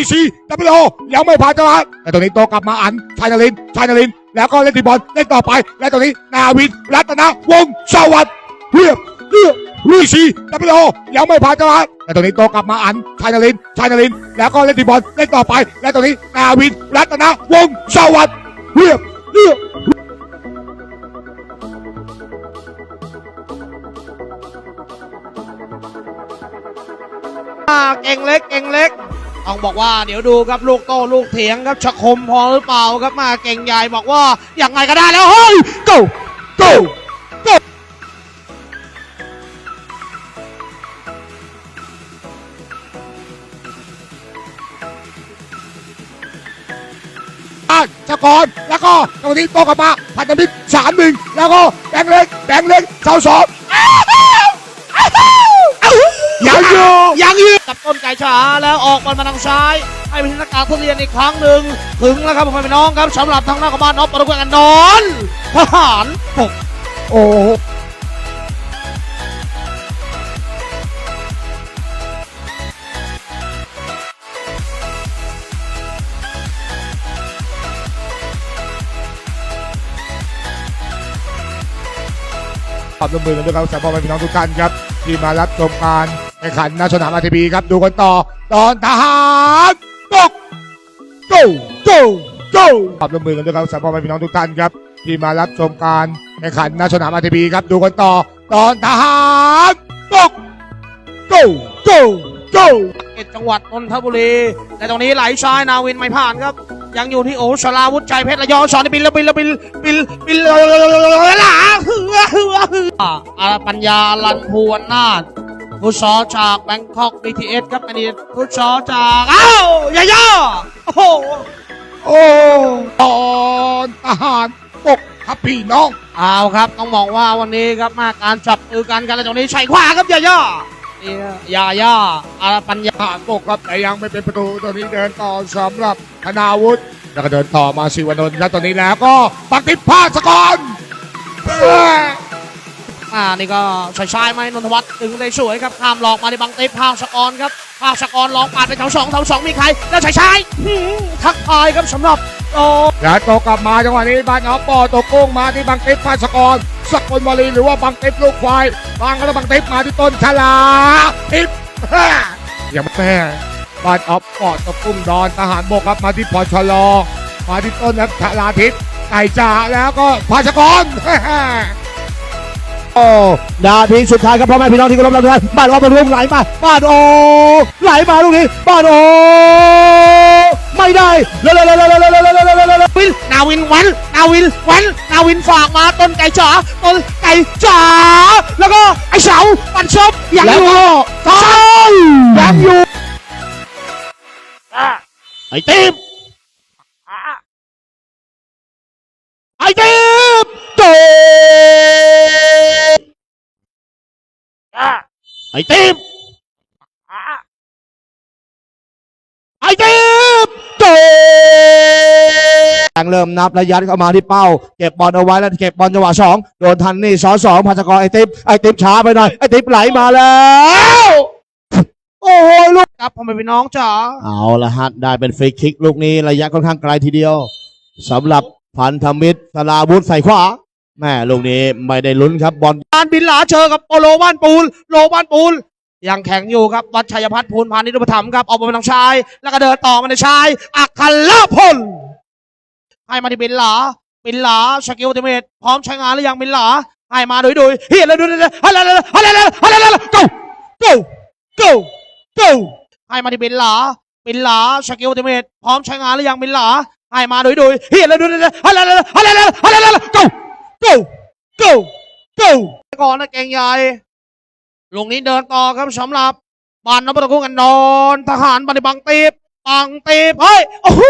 ีซีดับเบิลโอยังไม่ผ่านจังหวะแต่ตรงนี้โตกลับมาอันชายนรินชายนริน แล้วก็เล่นทีบอลเล่นต่อไป และตรงนี้นาวินรัตนวงศ์สวัสดิ์เรียบเรียบลุยซีดับเบิลโอยังไม่ผ่านจังหวะแต่ตรงนี้โตกลับมาอันชายนรินชายนริน แล้วก็เล่นทีบอลเล่นต่อไป และตรงนี้นาวินรัตนวงศ์สวัสดิ์เรียบเรียบเก่งเล็ก เก่งเล็ก ต้องบอกว่าเดี๋ยวดูครับลูกโตลูกเถียงครับชะคมพอหรือเปล่าครับมาเก่งใหญ่บอกว่าอย่างไงก็ได้แล้วเฮ้ย go go go อาชกรแล้วก็ตรงนี้โตกลับมาพันธมิตรสามหนึ่งแล้วก็แบงเล็กแบงเล็กเสาสองยัง กับต้นไก่ฉาแล้วออกบอลมาทางซ้าย ให้พิธากาทุเรียนอีกครั้งหนึ่งถึงแล้วครับผมพี่น้องครับสำหรับทางหน้าของบ้านนอปปรกวนกันนอนทหารปกโอ้ขอบร่วมมือกันด้วยครับสำหรับพี่น้องทุกท่านครับ ที่มารับชมการ แข่งขันณสนามอาทีบีครับดูกันต่อ ตอนทหารบก go go go ขอบร่วมมือกันด้วยครับสำหรับพี่น้องทุกท่านครับ ที่มารับชมการแข่งขันณสนามอาทีบีครับดูกันต่อ ตอนทหารบก go go go เอ็ดจังหวัดนนทบุรีแต่ตรงนี้ไหลซ้ายนาวินไม่ผ่านครับ ยังอยู่ที่โอชลาวุฒิชัยเพชรระยองสอนบินละบินละบินบินบินหลาฮือฮือฮืออาปัญญาลันพวนนา ถฟุตซอลจากแบงคอกบีทีเอสครับอันนี้ฟุตซอลจากอ้าวยาย่าโอ้โหโอ้ตอนทหารบกครับพี่น้องเอาครับต้องบอกว่าวันนี้ครับมาการจับมือกันกันแล้วตรงนี้ใส่ขวาครับยาย่าเนี่ยยาย่าอาปัญญาทหารบกครับแต่ยังไม่เป็นประตูตอนนี้เดินต่อสำหรับธนาวุฒิแล้วก็เดินต่อมาสิวานนท์แล้วตอนนี้แล้วก็ปักติดพาสกรเอ้ยอ่านี่ก็ใส่ชายไหมนนทวัฒน์ ดึงได้สวยครับข้ามหลอกมาในบังเตภาสกรครับภาสกรลองปาดไปแถวสองแถวสองมีใคร แล้วใส่ชายหืมทักทายครับสำหรับโอแล้วโตกลับมาจังหวะนี้บ้านเอาปอตกกุ้งมาที่บังติดพาสกรสกลบรีหรือว่าบังติดลูกควายบางก็ต้องบังติดมาที่ต้นชลาอิบแฮ่ยังไม่แม่บ้านเอาปอตกกุ้งดอนทหารบกครับมาที่พชลมาที่ต้นนับชลาทิศไก่จ่าแล้วก็พาสกร โอ้นาทีสุดท้ายครับพ่อแม่พี่น้องที่เคารพรักทุกท่านบ้านว่าบรรลุไหลมาบ้านโอไหลมาลูกนี้บ้านโอไม่ได้เร็วเร็วเร็วเร็วเร็วเร็วเร็วเร็วเร็วเร็วเร็ววินนาวินวันนาวินวันนาวินฝากมาต้นไก่จ๋าต้นไก่จ๋าแล้วก็ไอ้เสาปันชบอยังอยู่ก็ใช่ยังอยู่ไอ้ติ๊บ ไอ้ติ๊บไอ้ติ๊บโดยังเริ่มนับระยะเข้ามาที่เป้า เก็บบอลเอาไว้แล้วเก็บบอลจังหวะสองโดนทันนี่สอสองพัชกรไอ้ติ๊บไอ้ติ๊บช้าไปหน่อยไอ้ติ๊บไหลมาแล้ว โอ้โหลูกครับพ่อแม่พี่น้องจ๋าเอาละฮะได้เป็นฟรีคิกลูกนี้ระยะค่อนข้างไกลทีเดียวสำหรับพันธมิตรสลาวุธใส่ขวา แม่ลูกนี้ไม่ได้ลุ้นครับบอลการบินหลาเจอกับโปโลบ้านปูนโลบ้านปูนยังแข็งอยู่ครับ วัดชัยพัฒน์ภูลพานิชย์อุปถัมครับออกมาเป็นทางชาย แล้วก็เดินต่อมาในชายอัครพลให้มาที่บินหลาบินหลาสกิลเทเมตพร้อมใช้งานหรือยังบินหลาให้มาโดยโดยเฮียเลยดูเลยฮัลโหลฮัลโหลฮัลโหลฮัลโหล go go go go ให้มาที่บินหลาบินหลาสกิลเทเมตพร้อมใช้งานหรือยังบินหลาให้มาโดยโดยเฮียเลยดูเลยฮัลโหลฮัลโหลฮัลโหลฮัลโหล go go go go ก่อนนะเก่งใหญ่ลงนี้เดินต่อครับสำหรับบ้านนพตะคุกันนอน ทหารบันบังตีบบังตีบเฮ้ยโอ้โห